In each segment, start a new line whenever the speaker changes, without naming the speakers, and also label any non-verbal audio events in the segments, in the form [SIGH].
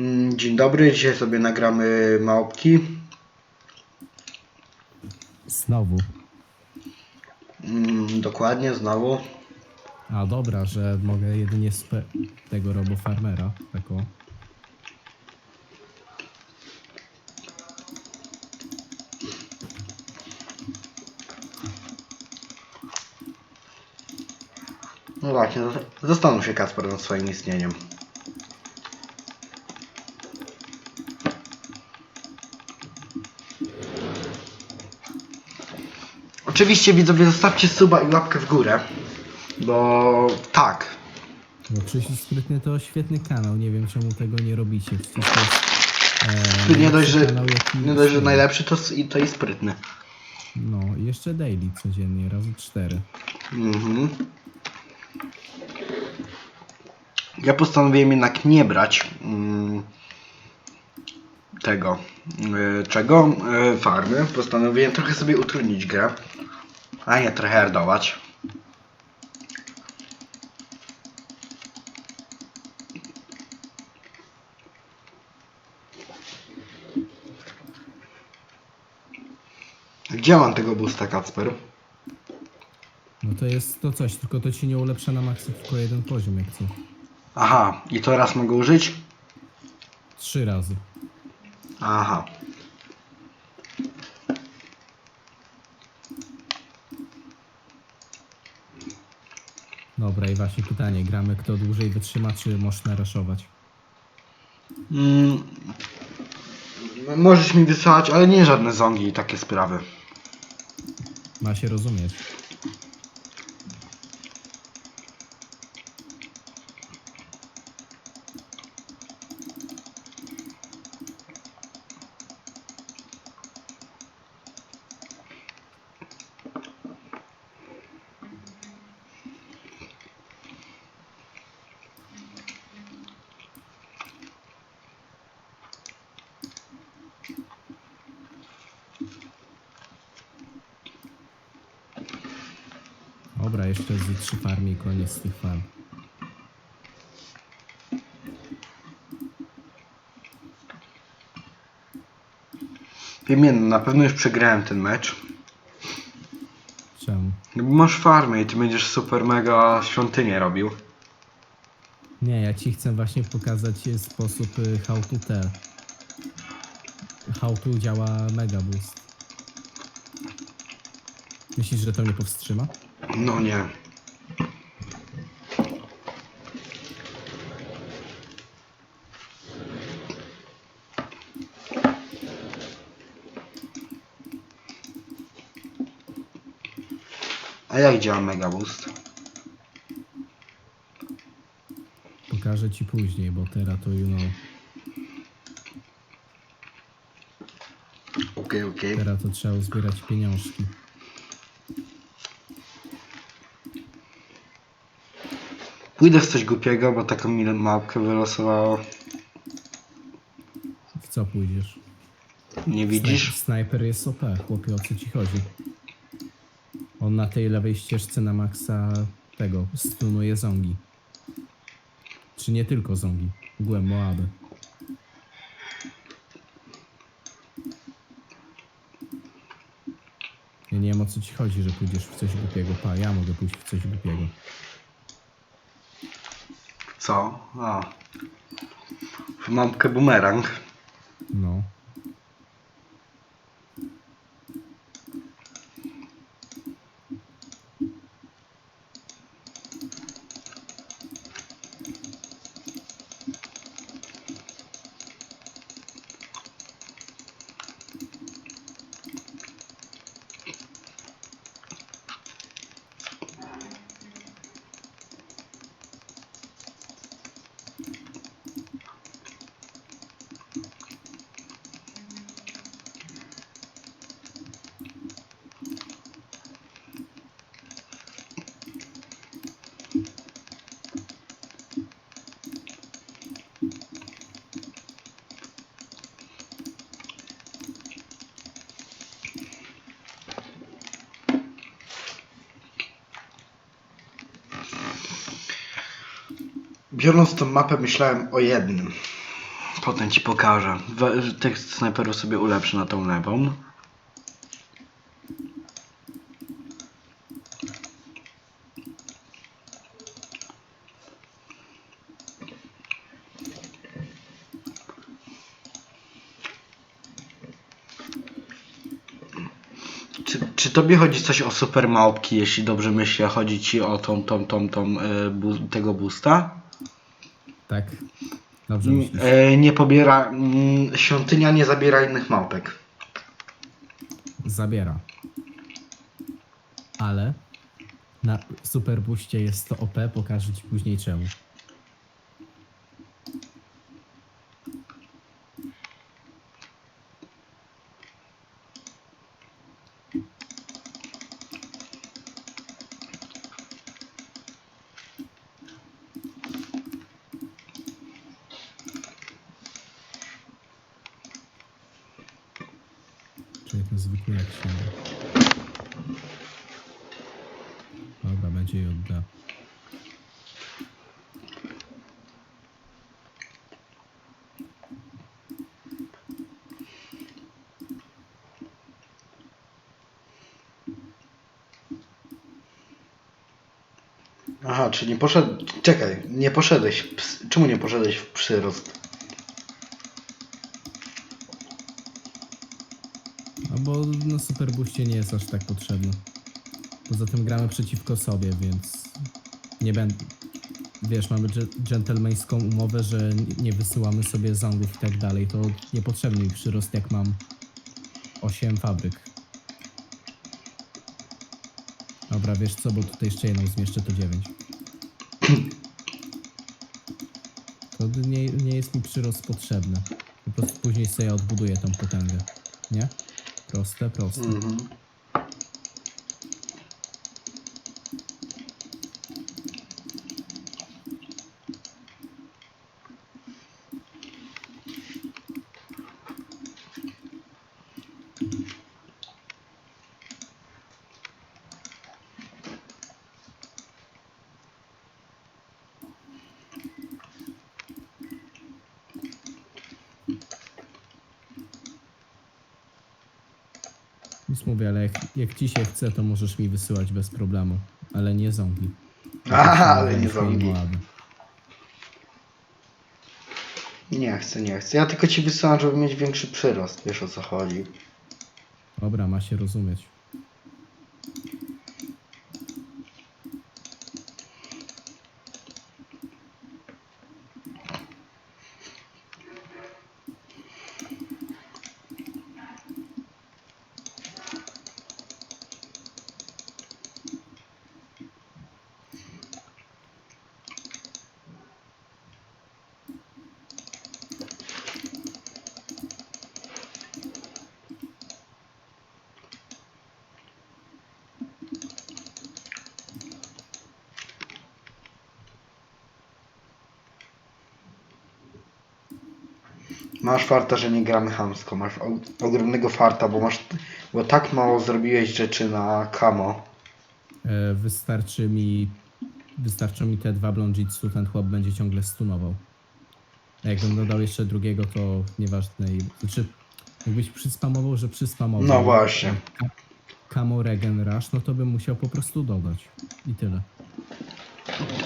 Mm, Dzień dobry, dzisiaj sobie nagramy małpki.
Znowu.
Mm, Dokładnie, znowu.
A dobra, że mogę jedynie z pe- tego robofarmera. Tak o.
No właśnie, zas- zastanów się Kasper nad swoim istnieniem. Oczywiście widzowie zostawcie suba i łapkę w górę, bo tak,
Bo Krzysiu Sprytny to świetny kanał. Nie wiem czemu tego nie robicie. Przecież to jest. E,
nie dość, że,
najlepszy kanał, jaki
nie dość, że najlepszy, to, s- i to i sprytny.
No i jeszcze daily codziennie, razy cztery.
Mhm. Ja postanowiłem jednak nie brać mm, tego. y, czego? Y, farmy. Postanowiłem trochę sobie utrudnić grę. A nie trochę hardować. Gdzie mam tego boosta, Kacper?
No to jest to coś, tylko to ci nie ulepsza na maksa tylko jeden poziom jak co.
Aha, i to raz mogę użyć?
Trzy razy.
Aha.
Dobra i właśnie pytanie, gramy kto dłużej wytrzyma, czy można raszować?
Mm, możesz mi wysłać, ale nie żadne zongi i takie sprawy.
Ma się rozumieć. Dobra, jeszcze z trzy farmy i koniec z tych farm.
Wiem jedno, na pewno już przegrałem ten mecz.
Czemu?
No bo masz farmę i ty będziesz super mega świątynię robił.
Nie, ja ci chcę właśnie pokazać sposób y, how to tell. How to działa Mega Boost. Myślisz, że to mnie powstrzyma?
No nie. A jak działa Mega Boost?
Pokażę ci później, bo teraz to you know.
Okej, okej.
Teraz to trzeba uzbierać pieniążki.
Pójdę w coś głupiego, bo taką mi małpkę wylosowało.
W co pójdziesz?
Nie widzisz?
Snajper jest OP, chłopie, o co ci chodzi? On na tej lewej ścieżce na maksa tego, stunuje zongi. Czy nie tylko zongi, ogółem Moaby. Ja nie wiem o co ci chodzi, że pójdziesz w coś głupiego. Pa, ja mogę pójść w coś głupiego.
Co? A. Małpkę bumerang.
No.
Biorąc tą mapę myślałem o jednym. Potem ci pokażę. We, tych snajperów sobie ulepszę na tą lewą. Czy, czy tobie chodzi coś o super małpki, jeśli dobrze myślę? Chodzi ci o tą, tą, tą, tą, e, bu, tego boosta?
Tak? Dobrze myślisz.
E, nie pobiera. Mm, świątynia nie zabiera innych małpek.
Zabiera. Ale na superbuście jest to OP, pokażę ci później czemu. Czyli ten zwykły jak się Dobra, będzie JD.
Aha, czy nie poszedł. Czekaj, nie poszedłeś. Czemu nie poszedłeś w przyrost?
Bo na superbuście nie jest aż tak potrzebny. Poza tym gramy przeciwko sobie, więc nie będę. Wiesz, mamy dże- dżentelmeńską umowę, że nie- wysyłamy sobie zongów i tak dalej. To niepotrzebny mi przyrost, jak mam 8 fabryk. Dobra, wiesz co, bo tutaj jeszcze jedną zmieszczę, to 9. To nie, nie jest mi przyrost potrzebny. Po prostu później sobie odbuduję tą potęgę. Nie? Proste, proste.
Mhm.
Nic mówię, ale jak, jak ci się chce, to możesz mi wysyłać bez problemu. Ale nie zągi. [LAUGHS]
Aha, ale nie.
Moaby.
Nie chcę, nie chcę. Ja tylko ci wysyłam, żeby mieć większy przyrost. Wiesz o co chodzi.
Dobra, ma się rozumieć.
Masz farta, że nie gramy chamsko. Masz o- ogromnego farta, bo masz. Bo tak mało zrobiłeś rzeczy na kamo.
E, wystarczy mi... Wystarczą mi te dwa blonjitsu, ten chłop będzie ciągle stunował. A jakbym dodał jeszcze drugiego, to nieważne. i- Znaczy, jakbyś przyspamował, że przyspamował.
No właśnie.
Ka- Camo Regen Rush, no to bym musiał po prostu dodać. I tyle.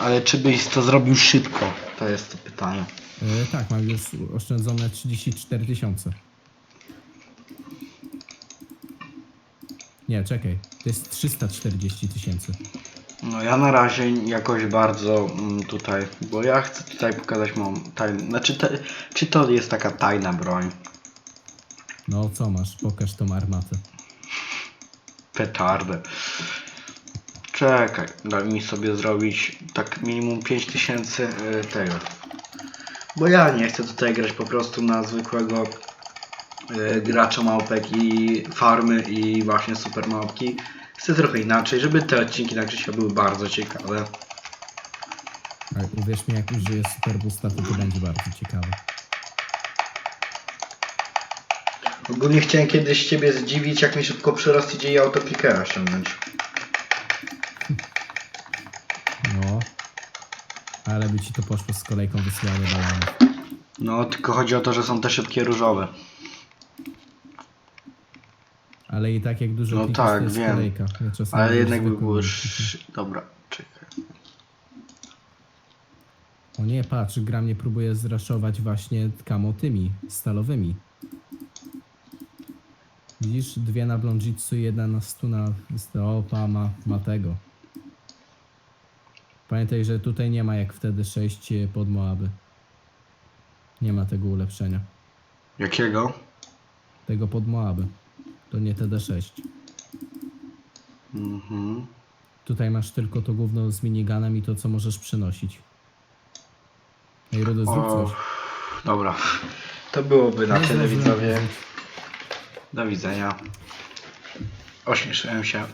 Ale czy byś to zrobił szybko? To jest to pytanie.
E, tak, mam już oszczędzone 34 tysiące. Nie, czekaj. To jest 340 tysięcy.
No ja na razie jakoś bardzo mm, tutaj, bo ja chcę tutaj pokazać mam tajną, znaczy te, czy to jest taka tajna broń?
No co masz? Pokaż tą armatę.
Petardę. Czekaj, daj mi sobie zrobić tak minimum 5000 y, tego. Bo ja nie chcę tutaj grać po prostu na zwykłego y, gracza małpek i farmy i właśnie super małpki. Chcę trochę inaczej, żeby te odcinki na Krzysia były bardzo ciekawe.
Ale uwierz mi, jak użyję Super Boosta, to to będzie bardzo ciekawe.
Ogólnie chciałem kiedyś Ciebie zdziwić, jak mi szybko przyrost idzie i autoklikera ściągnąć.
No. Ale by ci to poszło z kolejką wysyłania balonów.
No, tylko chodzi o to, że są te szybkie różowe.
Ale i tak jak dużo
No
klikasz,
tak,
to jest
wiem.
kolejka. Ja czasami
Ale jednak by było... sz- Dobra, czekaj.
O nie, patrz, gra mnie próbuje zraszować właśnie kamo tymi, stalowymi. Widzisz, dwie na Blonjitsu, jedna na stuna. Opa, ma, ma tego. Pamiętaj, że tutaj nie ma jak wtedy 6 pod Moaby. Nie ma tego ulepszenia.
Jakiego?
Tego pod Moaby. To nie TD6.
Mhm.
Tutaj masz tylko to gówno z miniganem i to, co możesz przynosić. Ej, Rudy, zrób
O,
coś.
dobra. To byłoby na
Nie
tyle
zdążyłem
widzowie. Do widzenia. Ośmieszyłem się.